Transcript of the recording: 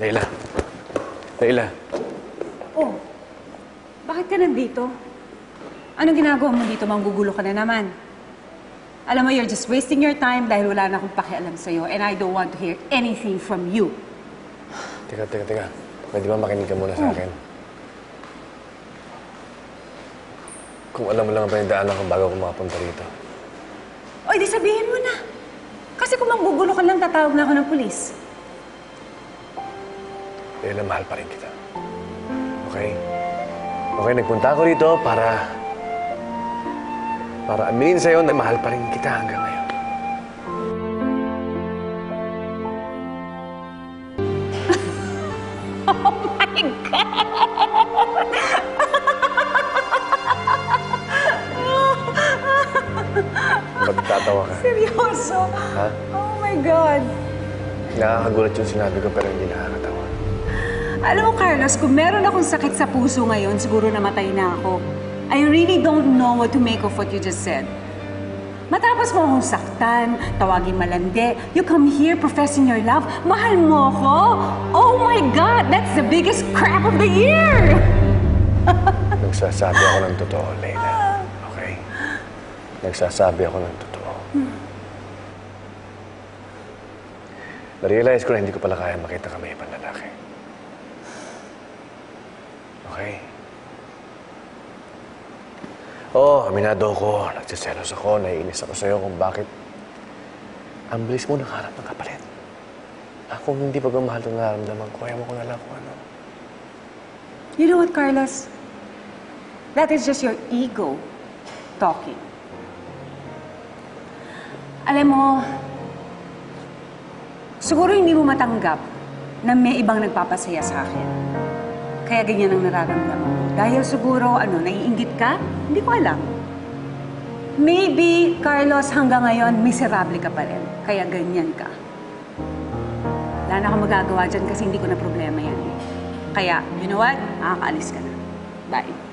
Leila. Leila. Oh, bakit ka nandito? Anong ginagawa mo dito? Manggugulo ka na naman. Alam mo, you're just wasting your time dahil wala na akong pakialam sa'yo and I don't want to hear anything from you. Teka, teka, teka. Pwede ba makinig ka muna sa akin? Kung alam mo lang ba yung daanan ko bago ako makapunta rito. O, di sabihin mo na. Kasi kung manggugulo ka lang, tatawag na ako ng pulis. Leila, mahal pa rin kita. Okay? Okay, nagpunta ako rito para... Para aminin sa'yo na mahal pa rin kita hanggang ngayon. Ba't tatawa ka? Seryoso? Ha? Oh my God. Nakakagulat yung sinabi ko pero hindi nakakatawa. Alam mo, Carlos, kung meron akong sakit sa puso ngayon, siguro namatay na ako. I really don't know what to make of what you just said. Matapos mo akong saktan, tawagin malandi, you come here professing your love, mahal mo ako? Oh my God, that's the biggest crap of the year! Nagsasabi ako ng totoo, Leila. Okay? Nagsasabi ako ng totoo. Na-realize ko na hindi ko pala kaya makita kami ibang lalaki. Okay? Oo, oh, aminado ko. Nagsiselos ako, naiinis ako sa'yo kung bakit ang bilis mo nakaharap ng kapalit. Ako hindi pagmamahal ng nararamdaman ko, mo ko na lang kung ano. You know what, Carlos? That is just your ego talking. Alam mo, siguro hindi mo matanggap na may ibang nagpapasaya sa akin. Kaya ganyan ang nararamdaman mo. Dahil siguro, ano, naiingit ka? Hindi ko alam. Maybe, Carlos, hanggang ngayon, miserable ka pa rin. Kaya ganyan ka. Wala na akong magagawa dyan kasi hindi ko na problema yan eh. Kaya, you know what? Nakakaalis ka na. Bye.